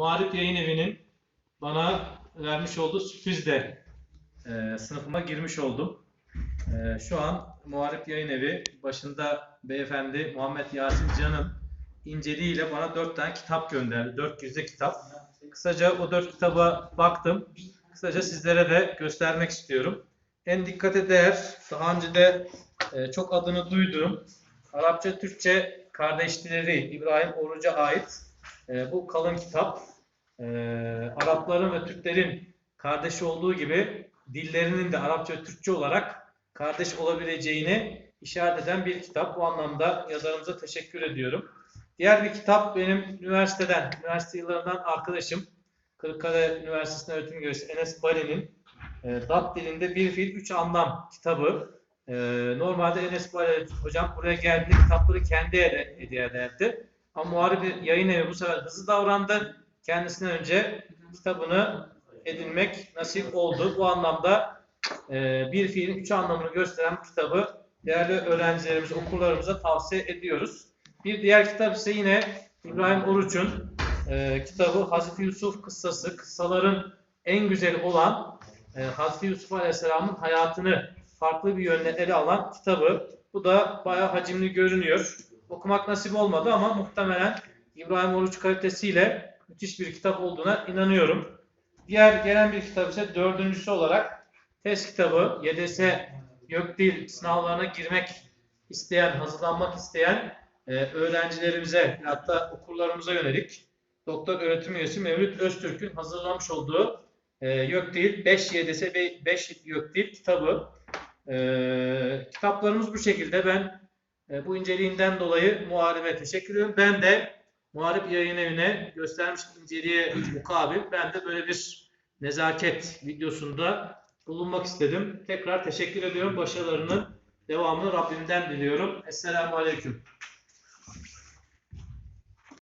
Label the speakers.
Speaker 1: Muharip Yayın Evi'nin bana vermiş olduğu sürprizle e, sınıfıma girmiş oldum. E, şu an Muharip Yayın Evi başında beyefendi Muhammed Yasin Can'ın inceliğiyle bana dört tane kitap gönderdi. Dört yüzde kitap. Kısaca o dört kitaba baktım. Kısaca sizlere de göstermek istiyorum. En dikkate değer, daha önce de e, çok adını duyduğum Arapça Türkçe kardeşleri İbrahim Oruç'a ait e, bu kalın kitap e, Arapların ve Türklerin kardeş olduğu gibi dillerinin de Arapça ve Türkçe olarak kardeş olabileceğini işaret eden bir kitap. Bu anlamda yazarımıza teşekkür ediyorum. Diğer bir kitap benim üniversiteden, üniversite yıllarından arkadaşım Kırıkkale Üniversitesi'nde öğretim görevlisi Enes Bali'nin e, DAT dilinde Bir Fiil Üç Anlam kitabı. E, normalde Enes Bali hocam buraya geldiğinde kitapları kendi hediye ederdi. Ama muharip yayın evi bu sefer hızlı davrandı. Kendisinden önce kitabını edinmek nasip oldu. Bu anlamda e, bir fiilin üç anlamını gösteren bu kitabı değerli öğrencilerimize, okullarımıza tavsiye ediyoruz. Bir diğer kitap ise yine İbrahim Oruç'un e, kitabı Hazreti Yusuf kıssası. Kıssaların en güzeli olan e, Hazreti Yusuf Aleyhisselam'ın hayatını farklı bir yönde ele alan kitabı. Bu da bayağı hacimli görünüyor. Okumak nasip olmadı ama muhtemelen İbrahim Oruç kalitesiyle müthiş bir kitap olduğuna inanıyorum. Diğer gelen bir kitap ise dördüncüsü olarak test kitabı. YDS Gökdil sınavlarına girmek isteyen, hazırlanmak isteyen e, öğrencilerimize hatta okullarımıza yönelik Doktor Öğretim Üyesi Mevlüt Öztürk'ün hazırlamış olduğu e, Gökdil 5 YDS ve 5 Gökdil kitabı. E, kitaplarımız bu şekilde. Ben bu inceliğinden dolayı muharebe teşekkür ediyorum. Ben de Muharip Yayın Evi'ne göstermiş inceliğe mukabil ben de böyle bir nezaket videosunda bulunmak istedim. Tekrar teşekkür ediyorum. Başarılarının devamını Rabbimden diliyorum. Esselamu Aleyküm.